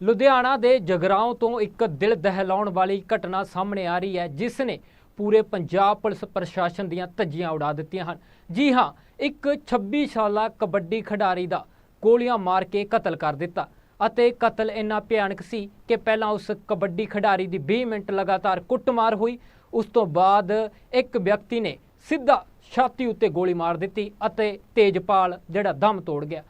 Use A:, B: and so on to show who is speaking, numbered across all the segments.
A: ਲੁਧਿਆਣਾ ਦੇ ਜਗਰਾਉਂ ਤੋਂ ਇੱਕ ਦਿਲ ਦਹਿਲਾਉਣ ਵਾਲੀ ਘਟਨਾ ਸਾਹਮਣੇ ਆ ਰਹੀ ਹੈ, ਜਿਸ ਨੇ ਪੂਰੇ ਪੰਜਾਬ ਪੁਲਿਸ ਪ੍ਰਸ਼ਾਸਨ ਦੀਆਂ ਧੱਜੀਆਂ ਉਡਾ ਦਿੱਤੀਆਂ ਹਨ। ਜੀ ਹਾਂ, ਇੱਕ 26 ਸਾਲਾ ਕਬੱਡੀ ਖਿਡਾਰੀ ਦਾ ਗੋਲੀਆਂ ਮਾਰ ਕੇ ਕਤਲ ਕਰ ਦਿੱਤਾ ਅਤੇ ਕਤਲ ਇੰਨਾ ਭਿਆਨਕ ਸੀ ਕਿ ਪਹਿਲਾਂ ਉਸ ਕਬੱਡੀ ਖਿਡਾਰੀ ਦੀ 20 ਮਿੰਟ ਲਗਾਤਾਰ ਕੁੱਟਮਾਰ ਹੋਈ। ਉਸ ਤੋਂ ਬਾਅਦ ਇੱਕ ਵਿਅਕਤੀ ਨੇ ਸਿੱਧਾ ਛਾਤੀ ਉੱਤੇ ਗੋਲੀ ਮਾਰ ਦਿੱਤੀ ਅਤੇ ਤੇਜਪਾਲ ਜਿਹੜਾ ਦਮ ਤੋੜ ਗਿਆ।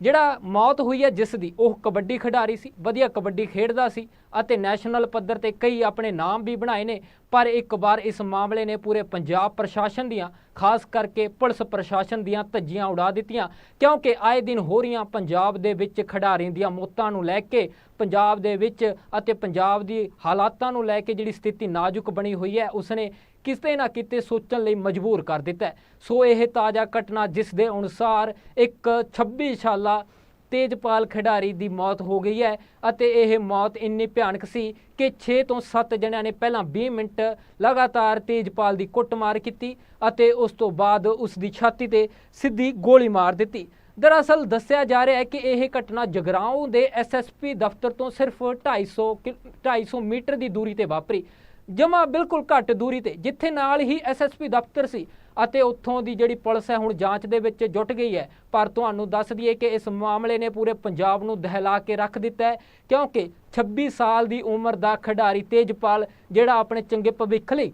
A: ਜਿਹੜਾ ਮੌਤ ਹੋਈ ਹੈ ਜਿਸ ਦੀ, ਉਹ ਕਬੱਡੀ ਖਿਡਾਰੀ ਸੀ, ਵਧੀਆ ਕਬੱਡੀ ਖੇਡਦਾ ਸੀ ਅਤੇ ਨੈਸ਼ਨਲ ਪੱਧਰ ਤੇ ਕਈ ਆਪਣੇ ਨਾਮ ਵੀ ਬਣਾਏ ਨੇ, ਪਰ ਇੱਕ ਵਾਰ ਇਸ ਮਾਮਲੇ ਨੇ ਪੂਰੇ ਪੰਜਾਬ ਪ੍ਰਸ਼ਾਸਨ ਦੀਆਂ, ਖਾਸ ਕਰਕੇ ਪੁਲਿਸ ਪ੍ਰਸ਼ਾਸਨ ਦੀਆਂ ਧੱਜੀਆਂ ਉਡਾ ਦਿੱਤੀਆਂ, ਕਿਉਂਕਿ ਆਏ ਦਿਨ ਹੋ ਰਹੀਆਂ ਪੰਜਾਬ ਦੇ ਵਿੱਚ ਖਿਡਾਰੀਆਂ ਦੀਆਂ ਮੌਤਾਂ ਨੂੰ ਲੈ ਕੇ, ਪੰਜਾਬ ਦੇ ਵਿੱਚ ਅਤੇ ਪੰਜਾਬ ਦੀ ਹਾਲਾਤਾਂ ਨੂੰ ਲੈ ਕੇ ਜਿਹੜੀ ਸਥਿਤੀ ਨਾਜ਼ੁਕ ਬਣੀ ਹੋਈ ਹੈ, ਉਸਨੇ ਕਿਤੇ ਨਾ ਕਿਤੇ ਸੋਚਣ ਲਈ ਮਜਬੂਰ ਕਰ ਦਿੱਤਾ ਸੋ ਇਹ ਤਾਜ਼ਾ ਘਟਨਾ ਜਿਸ ਦੇ ਅਨੁਸਾਰ ਇੱਕ 26 ਸਾਲਾ ਤੇਜਪਾਲ ਖਿਡਾਰੀ ਦੀ ਮੌਤ ਹੋ ਗਈ ਹੈ ਅਤੇ ਇਹ ਮੌਤ ਇੰਨੀ ਭਿਆਨਕ ਸੀ ਕਿ 6 ਤੋਂ 7 ਜਣਿਆਂ ਨੇ ਪਹਿਲਾਂ 20 ਮਿੰਟ ਲਗਾਤਾਰ ਤੇਜਪਾਲ ਦੀ ਕੁੱਟਮਾਰ ਕੀਤੀ ਅਤੇ ਉਸ ਤੋਂ ਬਾਅਦ ਉਸ ਦੀ ਛਾਤੀ ਤੇ ਸਿੱਧੀ ਗੋਲੀ ਮਾਰ ਦਿੱਤੀ। ਦਰਅਸਲ ਦੱਸਿਆ ਜਾ ਰਿਹਾ ਹੈ ਕਿ ਇਹ ਘਟਨਾ ਜਗਰਾਉਂ ਦੇ ਐਸਐਸਪੀ ਦਫ਼ਤਰ ਤੋਂ ਸਿਰਫ 250 ਕਿ- 250 ਮੀਟਰ ਦੀ ਦੂਰੀ ਤੇ ਵਾਪਰੀ। ਜਮਾ ਬਿਲਕੁਲ ਘੱਟ ਦੂਰੀ ਤੇ, ਜਿੱਥੇ ਨਾਲ ਹੀ ਐਸਐਸਪੀ ਦਫ਼ਤਰ ਸੀ ਅਤੇ ਉੱਥੋਂ ਦੀ ਜਿਹੜੀ ਪੁਲਿਸ ਹੈ ਹੁਣ ਜਾਂਚ ਦੇ ਵਿੱਚ ਜੁਟ ਗਈ ਹੈ। ਪਰ ਤੁਹਾਨੂੰ ਦੱਸ ਦਈਏ ਕਿ ਇਸ ਮਾਮਲੇ ਨੇ ਪੂਰੇ ਪੰਜਾਬ ਨੂੰ ਦਹਿਲਾ ਕੇ ਰੱਖ ਦਿੱਤਾ ਹੈ, ਕਿਉਂਕਿ 26 ਸਾਲ ਦੀ ਉਮਰ ਦਾ ਖਿਡਾਰੀ ਤੇਜਪਾਲ, ਜਿਹੜਾ ਆਪਣੇ ਚੰਗੇ ਭਵਿੱਖ ਲਈ,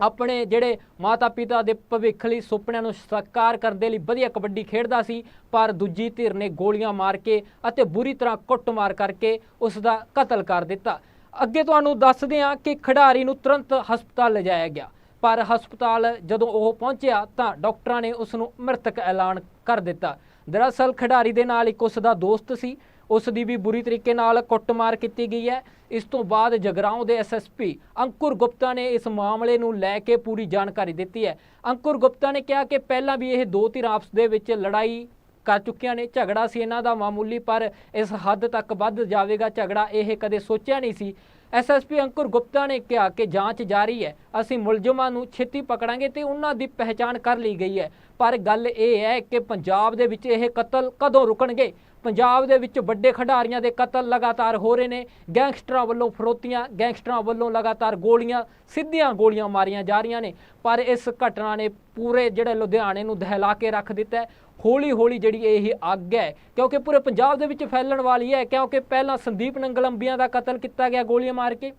A: ਆਪਣੇ ਜਿਹੜੇ ਮਾਤਾ-ਪਿਤਾ ਦੇ ਭਵਿੱਖ ਲਈ ਸੁਪਨਿਆਂ ਨੂੰ ਸਾਕਾਰ ਕਰਨ ਦੇ ਲਈ ਵਧੀਆ ਕਬੱਡੀ ਖੇਡਦਾ ਸੀ, ਪਰ ਦੂਜੀ ਧਿਰ ਨੇ ਗੋਲੀਆਂ ਮਾਰ ਕੇ ਅਤੇ ਬੁਰੀ ਤਰ੍ਹਾਂ ਕੁੱਟਮਾਰ ਕਰਕੇ ਉਸ ਦਾ ਕਤਲ ਕਰ ਦਿੱਤਾ। ਅੱਗੇ ਤੁਹਾਨੂੰ ਦੱਸਦੇ ਹਾਂ ਕਿ ਖਿਡਾਰੀ ਨੂੰ ਤੁਰੰਤ ਹਸਪਤਾਲ ਲਿਜਾਇਆ ਗਿਆ। ਪਰ ਹਸਪਤਾਲ ਜਦੋਂ ਉਹ ਪਹੁੰਚਿਆ ਤਾਂ ਡਾਕਟਰਾਂ ਨੇ ਉਸ ਨੂੰ ਮ੍ਰਿਤਕ ਐਲਾਨ ਕਰ ਦਿੱਤਾ। ਦਰਅਸਲ ਖਿਡਾਰੀ ਦੇ ਨਾਲ ਇੱਕ ਉਸ ਦਾ ਦੋਸਤ ਸੀ। ਉਸ ਦੀ ਵੀ ਬੁਰੀ ਤਰੀਕੇ ਨਾਲ ਕੁੱਟਮਾਰ ਕੀਤੀ ਗਈ ਹੈ। ਇਸ ਤੋਂ ਬਾਅਦ ਜਗਰਾਉਂ ਦੇ ਐਸਐਸਪੀ ਅੰਕੁਰ ਗੁਪਤਾ ਨੇ ਇਸ ਮਾਮਲੇ ਨੂੰ ਲੈ ਕੇ ਪੂਰੀ ਜਾਣਕਾਰੀ ਦਿੱਤੀ ਹੈ। ਅੰਕੁਰ ਗੁਪਤਾ ਨੇ ਕਿਹਾ ਕਿ ਪਹਿਲਾਂ ਵੀ ਇਹ ਦੋ ਧਿਰ ਆਪਸ ਦੇ ਵਿੱਚ ਲੜਾਈ ਕਰ ਚੁੱਕੀਆਂ ਨੇ। ਝਗੜਾ ਸੀ ਇਹਨਾਂ ਦਾ ਮਾਮੂਲੀ, ਪਰ ਇਸ ਹੱਦ ਤੱਕ ਵੱਧ ਜਾਵੇਗਾ। ਝਗੜਾ ਇਹ ਕਦੇ ਸੋਚਿਆ ਨਹੀਂ ਸੀ। ਐਸਐਸਪੀ ਅੰਕੁਰ ਗੁਪਤਾ ਨੇ ਕਿਹਾ ਕਿ ਜਾਂਚ ਜਾਰੀ ਹੈ। ਅਸੀਂ ਮੁਲਜ਼ਮਾਂ ਨੂੰ ਛੇਤੀ ਪਕੜਾਂਗੇ ਤੇ ਉਹਨਾਂ ਦੀ ਪਹਿਚਾਣ ਕਰ ਲਈ ਗਈ ਹੈ। ਪਰ ਗੱਲ ਇਹ ਹੈ ਕਿ ਪੰਜਾਬ ਦੇ ਵਿੱਚ ਇਹ ਕਤਲ ਕਦੋਂ ਰੁਕਣਗੇ? ਪੰਜਾਬ ਦੇ ਵਿੱਚ ਵੱਡੇ ਖਿਡਾਰੀਆਂ ਦੇ ਕਤਲ ਲਗਾਤਾਰ ਹੋ ਰਹੇ ਨੇ। ਗੈਂਗਸਟਰਾਂ ਵੱਲੋਂ ਫਰੋਤੀਆਂ, ਗੈਂਗਸਟਰਾਂ ਵੱਲੋਂ ਲਗਾਤਾਰ ਗੋਲੀਆਂ, ਸਿੱਧੀਆਂ ਗੋਲੀਆਂ ਮਾਰੀਆਂ ਜਾ ਰਹੀਆਂ ਨੇ। ਪਰ ਇਸ ਘਟਨਾ ਨੇ ਪੂਰੇ ਜਿਹੜੇ ਲੁਧਿਆਣੇ ਨੂੰ ਦਹਿਲਾ ਕੇ ਰੱਖ ਦਿੱਤਾ ਹੌਲੀ ਹੌਲੀ ਜਿਹੜੀ ਇਹ ਅੱਗ ਹੈ, ਕਿਉਂਕਿ ਪੂਰੇ ਪੰਜਾਬ ਦੇ ਵਿੱਚ ਫੈਲਣ ਵਾਲੀ ਹੈ, ਕਿਉਂਕਿ ਪਹਿਲਾਂ ਸੰਦੀਪ ਨੰਗਲੰਬੀਆਂ ਦਾ ਕਤਲ ਕੀਤਾ ਗਿਆ ਗੋਲੀਆਂ ਮਾਰ ਕੇ।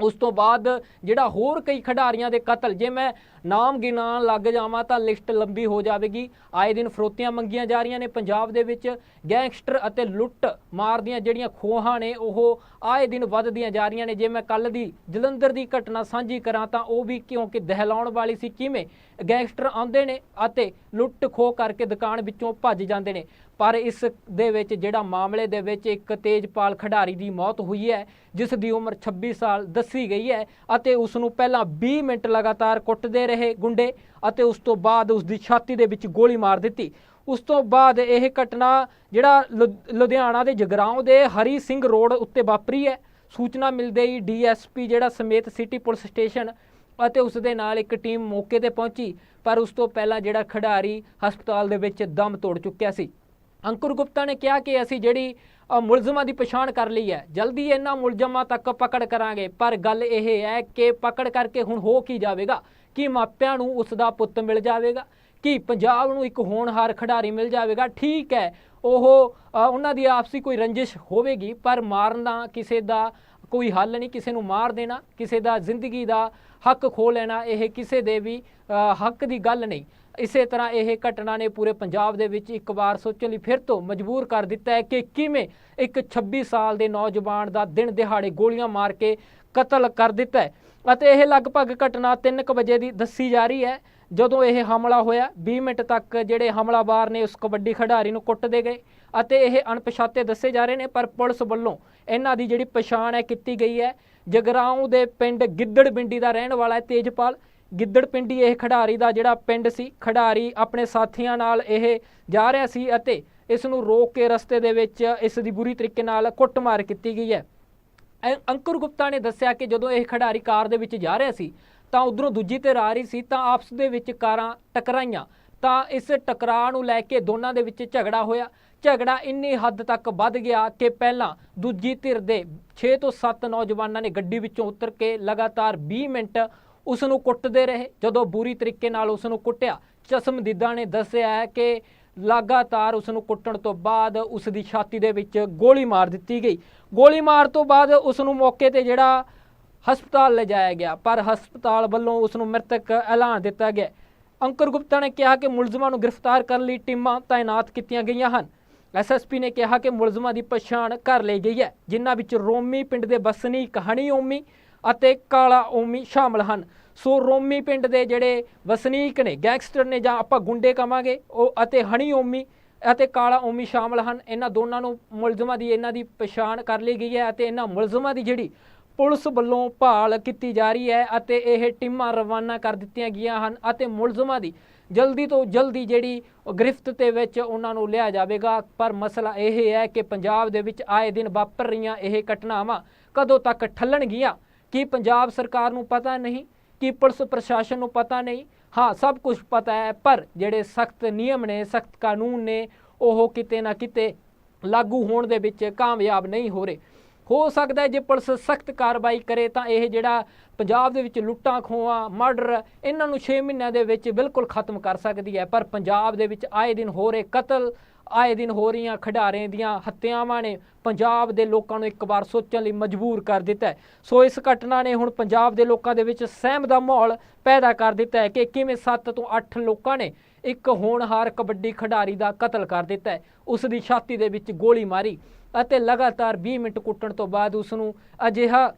A: ਉਸ ਤੋਂ ਬਾਅਦ ਜਿਹੜਾ ਹੋਰ ਕਈ ਖਿਡਾਰੀਆਂ ਦੇ ਕਤਲ, ਜੇ ਮੈਂ ਨਾਮ ਗਿਣਾਉਣ ਲੱਗ ਜਾਵਾਂ ਤਾਂ ਲਿਸਟ ਲੰਬੀ ਹੋ ਜਾਵੇਗੀ। ਆਏ ਦਿਨ ਫਰੋਤੀਆਂ ਮੰਗੀਆਂ ਜਾ ਰਹੀਆਂ ਨੇ ਪੰਜਾਬ ਦੇ ਵਿੱਚ। ਗੈਂਗਸਟਰ ਅਤੇ ਲੁੱਟ ਮਾਰ ਦੀਆਂ ਜਿਹੜੀਆਂ ਖੋਹਾਂ ਨੇ, ਉਹ ਆਏ ਦਿਨ ਵੱਧਦੀਆਂ ਜਾ ਰਹੀਆਂ ਨੇ। ਜੇ ਮੈਂ ਕੱਲ ਦੀ ਜਲੰਧਰ ਦੀ ਘਟਨਾ ਸਾਂਝੀ ਕਰਾਂ ਤਾਂ ਉਹ ਵੀ ਕਿਉਂਕਿ ਦਹਿਲਾਉਣ ਵਾਲੀ ਸੀ। ਕਿਵੇਂ? ਗੈਂਗਸਟਰ ਆਉਂਦੇ ਨੇ ਅਤੇ ਲੁੱਟ ਖੋਹ ਕਰਕੇ ਦੁਕਾਨ ਵਿੱਚੋਂ ਭੱਜ ਜਾਂਦੇ ਨੇ। ਪਰ ਇਸ ਦੇ ਵਿੱਚ ਜਿਹੜਾ ਮਾਮਲੇ ਦੇ ਵਿੱਚ ਇੱਕ ਤੇਜਪਾਲ ਖਿਡਾਰੀ ਦੀ ਮੌਤ ਹੋਈ ਹੈ, ਜਿਸ ਦੀ ਉਮਰ 26 ਸਾਲ ਦੱਸੀ ਗਈ ਹੈ ਅਤੇ ਉਸ ਨੂੰ ਪਹਿਲਾਂ 20 ਮਿੰਟ ਲਗਾਤਾਰ ਕੁੱਟਦੇ ਰਹੇ ਗੁੰਡੇ ਅਤੇ ਉਸ ਤੋਂ ਬਾਅਦ ਉਸ ਦੀ ਛਾਤੀ ਦੇ ਵਿੱਚ ਗੋਲੀ ਮਾਰ ਦਿੱਤੀ। ਉਸ ਤੋਂ ਬਾਅਦ ਇਹ ਘਟਨਾ ਜਿਹੜਾ ਲੁ- ਲੁਧਿਆਣਾ ਦੇ ਜਗਰਾਉਂ ਦੇ ਹਰੀ ਸਿੰਘ ਰੋਡ ਉੱਤੇ ਵਾਪਰੀ ਹੈ। ਸੂਚਨਾ ਮਿਲਦੇ ਹੀ ਡੀਐਸਪੀ ਜਿਹੜਾ ਸਮੇਤ ਸਿਟੀ ਪੁਲਿਸ ਸਟੇਸ਼ਨ ਅਤੇ ਉਸ ਦੇ ਨਾਲ ਇੱਕ ਟੀਮ ਮੌਕੇ ਤੇ ਪਹੁੰਚੀ, ਪਰ ਉਸ ਤੋਂ ਪਹਿਲਾਂ ਜਿਹੜਾ ਖਿਡਾਰੀ ਹਸਪਤਾਲ ਦੇ ਵਿੱਚ ਦਮ ਤੋੜ ਚੁੱਕਿਆ ਸੀ। ਅੰਕੁਰ ਗੁਪਤਾ ਨੇ ਕਿਹਾ ਕਿ ਅਸੀਂ ਜਿਹੜੀ ਮੁਲਜ਼ਮਾਂ ਦੀ ਪਛਾਣ ਕਰ ਲਈ ਹੈ। ਜਲਦੀ ਇਹਨਾਂ ਮੁਲਜ਼ਮਾਂ ਤੱਕ ਪਕੜ ਕਰਾਂਗੇ। ਪਰ ਗੱਲ ਇਹ ਹੈ ਕਿ ਪਕੜ ਕਰਕੇ ਹੁਣ ਹੋ ਕੀ ਜਾਵੇਗਾ? ਕਿ ਮਾਪਿਆਂ ਨੂੰ ਉਸ ਦਾ ਪੁੱਤ ਮਿਲ ਜਾਵੇਗਾ? ਕਿ ਪੰਜਾਬ ਨੂੰ ਇੱਕ ਹੋਣਹਾਰ ਖਿਡਾਰੀ ਮਿਲ ਜਾਵੇਗਾ? ਠੀਕ ਹੈ, ਉਹ ਉਹਨਾਂ ਦੀ ਆਪਸੀ ਕੋਈ ਰੰਜਿਸ਼ ਹੋਵੇਗੀ, ਪਰ ਮਾਰਨਾ ਕਿਸੇ ਦਾ ਕੋਈ ਹੱਲ ਨਹੀਂ, ਕਿਸੇ ਨੂੰ ਮਾਰ ਦੇਣਾ, ਕਿਸੇ ਦਾ ਜ਼ਿੰਦਗੀ ਦਾ ਹੱਕ ਖੋ ਲੈਣਾ, ਇਹ ਕਿਸੇ ਦੇ ਵੀ ਹੱਕ ਦੀ ਗੱਲ ਨਹੀਂ। ਇਸੇ ਤਰ੍ਹਾਂ ਇਹ ਘਟਨਾ ਨੇ ਪੂਰੇ ਪੰਜਾਬ ਦੇ ਵਿੱਚ ਇੱਕ ਵਾਰ ਸੋਚਣ ਲਈ ਫਿਰ ਤੋਂ ਮਜਬੂਰ ਕਰ ਦਿੱਤਾ ਹੈ ਕਿ ਕਿਵੇਂ ਇੱਕ 26 ਸਾਲ ਦੇ ਨੌਜਵਾਨ ਦਾ ਦਿਨ ਦਿਹਾੜੇ ਗੋਲੀਆਂ ਮਾਰ ਕੇ ਕਤਲ ਕਰ ਦਿੱਤਾ ਹੈ। ਅਤੇ ਇਹ ਲਗਭਗ ਘਟਨਾ 3:00 ਵਜੇ ਦੀ ਦੱਸੀ ਜਾ ਰਹੀ ਹੈ। ਜਦੋਂ ਇਹ ਹਮਲਾ ਹੋਇਆ 20 ਮਿੰਟ ਤੱਕ ਜਿਹੜੇ ਹਮਲਾਵਾਰ ਨੇ ਉਸ ਕਬੱਡੀ ਖਿਡਾਰੀ ਨੂੰ ਕੁੱਟਦੇ ਗਏ ਅਤੇ ਇਹ ਅਣਪਛਾਤੇ ਦੱਸੇ ਜਾ ਰਹੇ ਨੇ, ਪਰ ਪੁਲਿਸ ਵੱਲੋਂ ਇਹਨਾਂ ਦੀ ਜਿਹੜੀ ਪਛਾਣ ਹੈ, ਕੀਤੀ ਗਈ ਹੈ। ਜਗਰਾਉਂ ਦੇ ਪਿੰਡ ਗਿੱਦੜਬਿੰਡੀ ਦਾ ਰਹਿਣ ਵਾਲਾ ਹੈ ਗਿੱਦੜ ਪਿੰਡੀ ਇਹ ਖਿਡਾਰੀ ਦਾ ਜਿਹੜਾ ਪਿੰਡ ਸੀ, ਖਿਡਾਰੀ ਆਪਣੇ ਸਾਥੀਆਂ ਨਾਲ ਇਹ ਜਾ ਰਿਹਾ ਸੀ ਅਤੇ ਇਸ ਨੂੰ ਰੋਕ ਕੇ ਰਸਤੇ ਦੇ ਵਿੱਚ ਇਸ ਦੀ ਬੁਰੀ ਤਰੀਕੇ ਨਾਲ ਕੁੱਟਮਾਰ ਕੀਤੀ ਗਈ ਹੈ। ਐ- ਅੰਕੁਰ ਗੁਪਤਾ ਨੇ ਦੱਸਿਆ ਕਿ ਜਦੋਂ ਇਹ ਖਿਡਾਰੀ ਕਾਰ ਦੇ ਵਿੱਚ ਜਾ ਰਿਹਾ ਸੀ, ਤਾਂ ਉਧਰੋਂ ਦੂਜੀ ਧਿਰ ਆ ਰਹੀ ਸੀ, ਤਾਂ ਆਪਸ ਦੇ ਵਿੱਚ ਕਾਰਾਂ ਟਕਰਾਈਆਂ। ਤਾਂ ਇਸ ਟਕਰਾਅ ਨੂੰ ਲੈ ਕੇ ਦੋਨਾਂ ਦੇ ਵਿੱਚ ਝਗੜਾ ਹੋਇਆ। ਝਗੜਾ ਇੰਨੀ ਹੱਦ ਤੱਕ ਵੱਧ ਗਿਆ ਕਿ ਪਹਿਲਾਂ ਦੂਜੀ ਧਿਰ ਦੇ 6 ਤੋਂ 7 ਨੌਜਵਾਨਾਂ ਨੇ ਗੱਡੀ ਵਿੱਚੋਂ ਉਤਰ ਕੇ ਲਗਾਤਾਰ 20 ਮਿੰਟ ਉਸ ਨੂੰ ਕੁੱਟਦੇ ਰਹੇ। ਜਦੋਂ ਬੁਰੀ ਤਰੀਕੇ ਨਾਲ ਉਸ ਨੂੰ ਕੁੱਟਿਆ ਚਸਮਦੀਦਾ ਨੇ ਦੱਸਿਆ ਹੈ ਕਿ ਲਗਾਤਾਰ ਉਸ ਨੂੰ ਕੁੱਟਣ ਤੋਂ ਬਾਅਦ ਉਸ ਦੀ ਛਾਤੀ ਦੇ ਵਿੱਚ ਗੋਲੀ ਮਾਰ ਦਿੱਤੀ ਗਈ। ਗੋਲੀ ਮਾਰ ਤੋਂ ਬਾਅਦ ਉਸ ਨੂੰ ਮੌਕੇ ਤੇ ਜਿਹੜਾ ਹਸਪਤਾਲ ਲਿਜਾਇਆ ਗਿਆ, ਪਰ ਹਸਪਤਾਲ ਵੱਲੋਂ ਉਸ ਨੂੰ ਮ੍ਰਿਤਕ ਐਲਾਨ ਦਿੱਤਾ ਗਿਆ। ਅੰਕਰ ਗੁਪਤਾ ਨੇ ਕਿਹਾ ਕਿ ਮੁਲਜ਼ਮਾਂ ਨੂੰ ਗ੍ਰਿਫਤਾਰ ਕਰਨ ਲਈ ਟੀਮਾਂ ਤਾਇਨਾਤ ਕੀਤੀਆਂ ਗਈਆਂ ਹਨ। ਐਸਐਸਪੀ ਨੇ ਕਿਹਾ ਕਿ ਮੁਲਜ਼ਮਾਂ ਦੀ ਪਛਾਣ ਕਰ ਲਈ ਗਈ ਹੈ, ਜਿਨ੍ਹਾਂ ਵਿੱਚ ਰੋਮੀ ਪਿੰਡ ਦੇ ਵਸਨੀਕ ਕਹਾਣੀ ਓਮੀ ਅਤੇ ਕਾਲਾ ਓਮੀ ਸ਼ਾਮਲ ਹਨ। ਸੋ ਰੋਮੀ ਪਿੰਡ ਦੇ ਜਿਹੜੇ ਵਸਨੀਕ ਨੇ, ਗੈਂਗਸਟਰ ਨੇ ਜਾਂ ਆਪਾਂ ਗੁੰਡੇ ਕਵਾਂਗੇ, ਉਹ ਅਤੇ ਹਣੀ ਓਮੀ ਅਤੇ ਕਾਲਾ ਓਮੀ ਸ਼ਾਮਲ ਹਨ। ਇਹਨਾਂ ਦੋਨਾਂ ਨੂੰ ਮੁਲਜ਼ਮਾਂ ਦੀ ਇਹਨਾਂ ਦੀ ਪਛਾਣ ਕਰ ਲਈ ਗਈ ਹੈ ਅਤੇ ਇਹਨਾਂ ਮੁਲਜ਼ਮਾਂ ਦੀ ਜਿਹੜੀ ਪੁਲਿਸ ਵੱਲੋਂ ਭਾਲ ਕੀਤੀ ਜਾ ਰਹੀ ਹੈ ਅਤੇ ਇਹ ਟੀਮਾਂ ਰਵਾਨਾ ਕਰ ਦਿੱਤੀਆਂ ਗਈਆਂ ਹਨ ਅਤੇ ਮੁਲਜ਼ਮਾਂ ਦੀ ਜਲਦੀ ਤੋਂ ਜਲਦੀ ਜਿਹੜੀ ਗ੍ਰਿਫਤ ਤੇ ਵਿੱਚ ਉਹਨਾਂ ਨੂੰ ਲਿਆ ਜਾਵੇਗਾ। ਪਰ ਮਸਲਾ ਇਹ ਹੈ ਕਿ ਪੰਜਾਬ ਦੇ ਵਿੱਚ ਆਏ ਦਿਨ ਵਾਪਰ ਰਹੀਆਂ ਇਹ ਘਟਨਾਵਾਂ ਕਦੋਂ ਤੱਕ ਠੱਲਣਗੀਆਂ? ਕੀ ਪੰਜਾਬ ਸਰਕਾਰ ਨੂੰ ਪਤਾ ਨਹੀਂ? ਕੀ ਪੁਲਿਸ ਪ੍ਰਸ਼ਾਸਨ ਨੂੰ ਪਤਾ ਨਹੀਂ? ਹਾਂ, ਸਭ ਕੁਝ ਪਤਾ ਹੈ, ਪਰ ਜਿਹੜੇ ਸਖਤ ਨਿਯਮ ਨੇ, ਸਖਤ ਕਾਨੂੰਨ ਨੇ, ਉਹ ਕਿਤੇ ਨਾ ਕਿਤੇ ਲਾਗੂ ਹੋਣ ਦੇ ਵਿੱਚ ਕਾਮਯਾਬ ਨਹੀਂ ਹੋ ਰਹੇ। ਹੋ ਸਕਦਾ ਹੈ ਜੇ ਪੁਲਿਸ ਸਖਤ ਕਾਰਵਾਈ ਕਰੇ ਤਾਂ ਇਹ ਜਿਹੜਾ ਪੰਜਾਬ ਦੇ ਵਿੱਚ ਲੁੱਟਾਂ, ਖੋਹਾਂ, ਮਰਡਰ, ਇਹਨਾਂ ਨੂੰ 6 ਮਹੀਨਿਆਂ ਦੇ ਵਿੱਚ ਬਿਲਕੁਲ ਖਤਮ ਕਰ ਸਕਦੀ ਹੈ। ਪਰ ਪੰਜਾਬ ਦੇ ਵਿੱਚ ਆਏ ਦਿਨ ਹੋ ਰਹੇ ਕਤਲ ਆਏ ਦਿਨ ਹੋ ਰਹੀਆਂ ਖਿਡਾਰੇ ਦੀਆਂ ਹੱਤਿਆਵਾਂ ਨੇ ਪੰਜਾਬ ਦੇ ਲੋਕਾਂ ਨੂੰ ਇੱਕ ਵਾਰ ਸੋਚਣ ਲਈ ਮਜਬੂਰ ਕਰ ਦਿੱਤਾ ਸੋ ਇਸ ਘਟਨਾ ਨੇ ਹੁਣ ਪੰਜਾਬ ਦੇ ਲੋਕਾਂ ਦੇ ਵਿੱਚ ਸਹਿਮ ਦਾ ਮਾਹੌਲ ਪੈਦਾ ਕਰ ਦਿੱਤਾ ਹੈ ਕਿ ਕਿਵੇਂ 7 ਤੋਂ 8 ਲੋਕਾਂ ਨੇ ਇੱਕ ਹੋਣਹਾਰ ਕਬੱਡੀ ਖਿਡਾਰੀ ਦਾ ਕਤਲ ਕਰ ਦਿੱਤਾ ਹੈ। ਉਸ ਦੀ ਛਾਤੀ ਦੇ ਵਿੱਚ ਗੋਲੀ ਮਾਰੀ ਅਤੇ ਲਗਾਤਾਰ 20 ਮਿੰਟ ਕੁੱਟਣ ਤੋਂ ਬਾਅਦ ਉਸ ਨੂੰ ਅਜਿਹਾ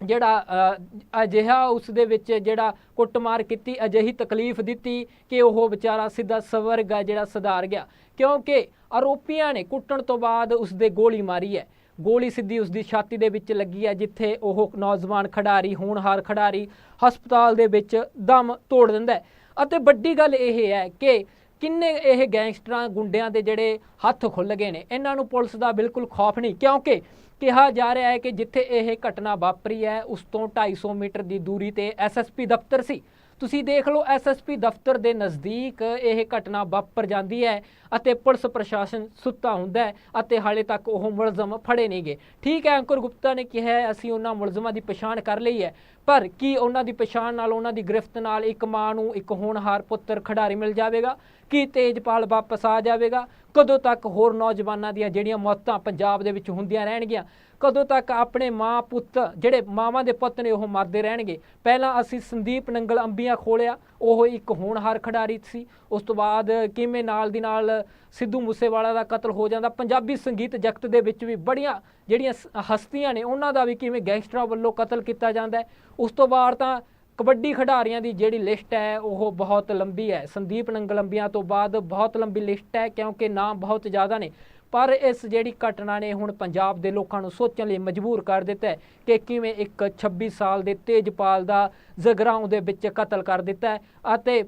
A: ਜਿਹੜਾ ਅਜਿਹਾ ਉਸ ਦੇ ਵਿੱਚ ਜਿਹੜਾ ਕੁੱਟਮਾਰ ਕੀਤੀ, ਅਜਿਹੀ ਤਕਲੀਫ ਦਿੱਤੀ ਕਿ ਉਹ ਵਿਚਾਰਾ ਸਿੱਧਾ ਸਵਰਗ ਆ ਜਿਹੜਾ ਸੁਧਾਰ ਗਿਆ। ਕਿਉਂਕਿ ਆਰੋਪੀਆਂ ਨੇ ਕੁੱਟਣ ਤੋਂ ਬਾਅਦ ਉਸ ਦੇ ਗੋਲੀ ਮਾਰੀ ਹੈ। ਗੋਲੀ ਸਿੱਧੀ ਉਸ ਦੀ ਛਾਤੀ ਦੇ ਵਿੱਚ ਲੱਗੀ ਹੈ, ਜਿੱਥੇ ਉਹ ਨੌਜਵਾਨ ਖਿਡਾਰੀ, ਹੋਣਹਾਰ ਖਿਡਾਰੀ ਹਸਪਤਾਲ ਦੇ ਵਿੱਚ ਦਮ ਤੋੜ ਦਿੰਦਾ ਅਤੇ ਵੱਡੀ ਗੱਲ ਇਹ ਹੈ ਕਿ ਕਿੰਨੇ ਇਹ ਗੈਂਗਸਟਰਾਂ ਗੁੰਡਿਆਂ ਦੇ ਜਿਹੜੇ ਹੱਥ ਖੁੱਲ ਗਏ ਨੇ? ਇਹਨਾਂ ਨੂੰ ਪੁਲਿਸ ਦਾ ਬਿਲਕੁਲ ਖੌਫ ਨਹੀਂ, ਕਿਉਂਕਿ ਕਿਹਾ ਜਾ ਰਿਹਾ ਹੈ ਕਿ ਜਿੱਥੇ ਇਹ ਘਟਨਾ ਵਾਪਰੀ ਹੈ, ਉਸ ਤੋਂ 250 ਮੀਟਰ ਦੀ ਦੂਰੀ ਤੇ ਐਸਐਸਪੀ ਦਫ਼ਤਰ ਸੀ। ਤੁਸੀਂ ਦੇਖ ਲਓ ਐਸਐਸਪੀ ਦਫ਼ਤਰ ਦੇ ਨਜ਼ਦੀਕ ਇਹ ਘਟਨਾ ਵਾਪਰ ਜਾਂਦੀ ਹੈ। ਅਤੇ ਪੁਲਿਸ ਪ੍ਰਸ਼ਾਸਨ ਸੁੱਤਾ ਹੁੰਦਾ ਹੈ ਅਤੇ ਹਾਲੇ ਤੱਕ ਉਹ ਮੁਲਜ਼ਮ ਫੜੇ ਨਹੀਂ ਗਏ। ਠੀਕ ਹੈ ਅੰਕੁਰ ਗੁਪਤਾ ਨੇ ਕਿਹਾ ਹੈ, ਅਸੀਂ ਉਹਨਾਂ ਮੁਲਜ਼ਮਾਂ ਦੀ ਪਛਾਣ ਕਰ ਲਈ ਹੈ ਪਰ ਕੀ ਉਹਨਾਂ ਦੀ ਪਛਾਣ ਨਾਲ ਉਹਨਾਂ ਦੀ ਗ੍ਰਿਫਤ ਨਾਲ ਇੱਕ ਮਾਂ ਨੂੰ ਇੱਕ ਹੋਣਹਾਰ ਪੁੱਤਰ ਖਿਡਾਰੀ ਮਿਲ ਜਾਵੇਗਾ? ਕੀ ਤੇਜਪਾਲ ਵਾਪਸ ਆ ਜਾਵੇਗਾ? ਕਦੋਂ ਤੱਕ ਹੋਰ ਨੌਜਵਾਨਾਂ ਦੀਆਂ ਜਿਹੜੀਆਂ ਮੌਤਾਂ ਪੰਜਾਬ ਦੇ ਵਿੱਚ ਹੁੰਦੀਆਂ ਰਹਿਣਗੀਆਂ? ਕਦੋਂ ਤੱਕ ਆਪਣੇ ਮਾਂ ਪੁੱਤ ਜਿਹੜੇ ਮਾਵਾਂ ਦੇ ਪੁੱਤ ਨੇ ਉਹ ਮਰਦੇ ਰਹਿਣਗੇ? ਪਹਿਲਾਂ ਅਸੀਂ ਸੰਦੀਪ ਨੰਗਲ ਅੰਬੀਆਂ ਖੋਲਿਆ ਉਹ ਇੱਕ ਹੋਣਹਾਰ ਖਿਡਾਰੀ ਸੀ। ਉਸ ਤੋਂ ਬਾਅਦ ਕਿਵੇਂ ਨਾਲ ਦੀ ਨਾਲ ਸਿੱਧੂ ਮੂਸੇਵਾਲਾ ਦਾ ਕਤਲ ਹੋ ਜਾਂਦਾ। ਪੰਜਾਬੀ ਸੰਗੀਤ ਜਗਤ ਦੇ ਵਿੱਚ ਵੀ ਬੜੀਆਂ ਜਿਹੜੀਆਂ ਸ- ਹਸਤੀਆਂ ਨੇ, ਉਹਨਾਂ ਦਾ ਵੀ ਕਿਵੇਂ ਗੈਂਗਸਟਰਾਂ ਵੱਲੋਂ ਕਤਲ ਕੀਤਾ ਜਾਂਦਾ ਉਸ ਤੋਂ ਬਾਅਦ ਤਾਂ ਕਬੱਡੀ ਖਿਡਾਰੀਆਂ ਦੀ ਜਿਹੜੀ ਲਿਸਟ ਹੈ, ਉਹ ਬਹੁਤ ਲੰਬੀ ਹੈ। ਸੰਦੀਪ ਨੰਗਲੰਬੀਆਂ ਤੋਂ ਬਾਅਦ ਬਹੁਤ ਲੰਬੀ ਲਿਸਟ ਹੈ, ਕਿਉਂਕਿ ਨਾਮ ਬਹੁਤ ਜ਼ਿਆਦਾ ਨੇ। ਪਰ ਇਸ ਜਿਹੜੀ ਘਟਨਾ ਨੇ, ਹੁਣ ਪੰਜਾਬ ਦੇ ਲੋਕਾਂ ਨੂੰ ਸੋਚਣ ਲਈ ਮਜਬੂਰ ਕਰ ਦਿੱਤਾ ਹੈ ਕਿ ਕਿਵੇਂ ਇੱਕ 26 ਸਾਲ ਦੇ ਤੇਜਪਾਲ ਦਾ ਜਗਰਾਉਂ ਦੇ ਵਿੱਚ ਕਤਲ ਕਰ ਦਿੱਤਾ ਹੈ ਅਤੇ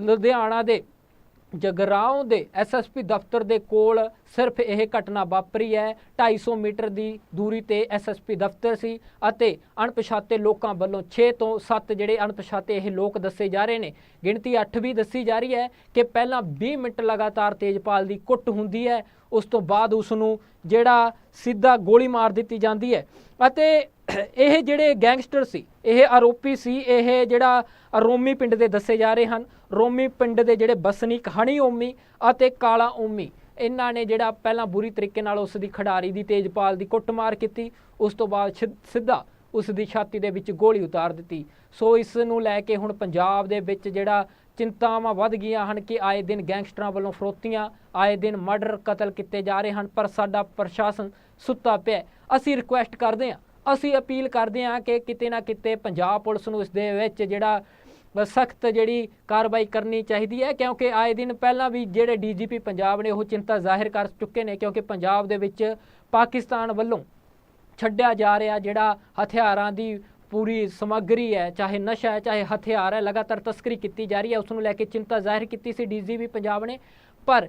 A: ਲੁਧਿਆਣਾ ਦੇ ਜਗਰਾਉਂ ਦੇ ਐਸਐਸਪੀ ਦਫ਼ਤਰ ਦੇ ਕੋਲ ਸਿਰਫ ਇਹ ਘਟਨਾ ਵਾਪਰੀ ਹੈ। 250 ਮੀਟਰ ਦੀ ਦੂਰੀ ਤੇ ਐਸਐਸਪੀ ਦਫ਼ਤਰ ਸੀ ਅਤੇ ਅਣਪਛਾਤੇ ਲੋਕਾਂ ਵੱਲੋਂ 6 ਤੋਂ 7 ਜਿਹੜੇ ਅਣਪਛਾਤੇ ਇਹ ਲੋਕ ਦੱਸੇ ਜਾ ਰਹੇ ਨੇ, ਗਿਣਤੀ 8 ਵੀ ਦੱਸੀ ਜਾ ਰਹੀ ਹੈ ਕਿ ਪਹਿਲਾਂ 20 ਮਿੰਟ ਲਗਾਤਾਰ ਤੇਜਪਾਲ ਦੀ ਕੁੱਟ ਹੁੰਦੀ ਹੈ। ਉਸ ਤੋਂ ਬਾਅਦ ਉਸ ਨੂੰ ਜਿਹੜਾ ਸਿੱਧਾ ਗੋਲੀ ਮਾਰ ਦਿੱਤੀ ਜਾਂਦੀ ਹੈ ਅਤੇ ਇਹ ਜਿਹੜੇ ਗੈਂਗਸਟਰ ਸੀ, ਇਹ ਆਰੋਪੀ ਸੀ, ਇਹ ਜਿਹੜਾ ਰੋਮੀ ਪਿੰਡ ਦੇ ਦੱਸੇ ਜਾ ਰਹੇ ਹਨ। ਰੋਮੀ ਪਿੰਡ ਦੇ ਜਿਹੜੇ ਬਸਨੀਕ ਹਣੀ ਓਮੀ ਅਤੇ ਕਾਲਾ ਓਮੀ, ਇਹਨਾਂ ਨੇ ਜਿਹੜਾ ਪਹਿਲਾਂ ਬੁਰੀ ਤਰੀਕੇ ਨਾਲ ਉਸ ਦੀ ਖਿਡਾਰੀ ਦੀ ਤੇਜਪਾਲ ਦੀ ਕੁੱਟਮਾਰ ਕੀਤੀ, ਉਸ ਤੋਂ ਬਾਅਦ ਸਿ- ਸਿੱਧਾ ਉਸ ਦੀ ਛਾਤੀ ਦੇ ਵਿੱਚ ਗੋਲੀ ਉਤਾਰ ਦਿੱਤੀ। ਸੋ ਇਸ ਨੂੰ ਲੈ ਕੇ ਹੁਣ ਪੰਜਾਬ ਦੇ ਵਿੱਚ ਜਿਹੜਾ ਚਿੰਤਾਵਾਂ ਵੱਧ ਗਈਆਂ ਹਨ ਕਿ ਆਏ ਦਿਨ ਗੈਂਗਸਟਰਾਂ ਵੱਲੋਂ ਫਰੋਤੀਆਂ, ਆਏ ਦਿਨ ਮਰਡਰ ਕਤਲ ਕੀਤੇ ਜਾ ਰਹੇ ਹਨ, ਪਰ ਸਾਡਾ ਪ੍ਰਸ਼ਾਸਨ ਸੁੱਤਾ ਪਿਆ ਅਸੀਂ ਰਿਕੁਐਸਟ ਕਰਦੇ ਹਾਂ ਅਸੀਂ ਅਪੀਲ ਕਰਦੇ ਹਾਂ ਕਿ ਕਿਤੇ ਨਾ ਕਿਤੇ ਪੰਜਾਬ ਪੁਲਿਸ ਨੂੰ ਇਸ ਦੇ ਵਿੱਚ ਜਿਹੜਾ ਸਖਤ ਜਿਹੜੀ ਕਾਰਵਾਈ ਕਰਨੀ ਚਾਹੀਦੀ ਹੈ, ਕਿਉਂਕਿ ਆਏ ਦਿਨ ਪਹਿਲਾਂ ਵੀ ਜਿਹੜੇ ਡੀਜੀਪੀ ਪੰਜਾਬ ਨੇ ਉਹ ਚਿੰਤਾ ਜ਼ਾਹਿਰ ਕਰ ਚੁੱਕੇ ਨੇ, ਕਿਉਂਕਿ ਪੰਜਾਬ ਦੇ ਵਿੱਚ ਪਾਕਿਸਤਾਨ ਵੱਲੋਂ ਛੱਡਿਆ ਜਾ ਰਿਹਾ ਜਿਹੜਾ ਹਥਿਆਰਾਂ ਦੀ ਪੂਰੀ ਸਮੱਗਰੀ ਹੈ, ਚਾਹੇ ਨਸ਼ਾ ਹੈ, ਚਾਹੇ ਹਥਿਆਰ ਹੈ, ਲਗਾਤਾਰ ਤਸਕਰੀ ਕੀਤੀ ਜਾ ਰਹੀ ਹੈ, ਉਸ ਨੂੰ ਲੈ ਕੇ ਚਿੰਤਾ ਜ਼ਾਹਿਰ ਕੀਤੀ ਸੀ ਡੀਜੀਪੀ ਪੰਜਾਬ ਨੇ, ਪਰ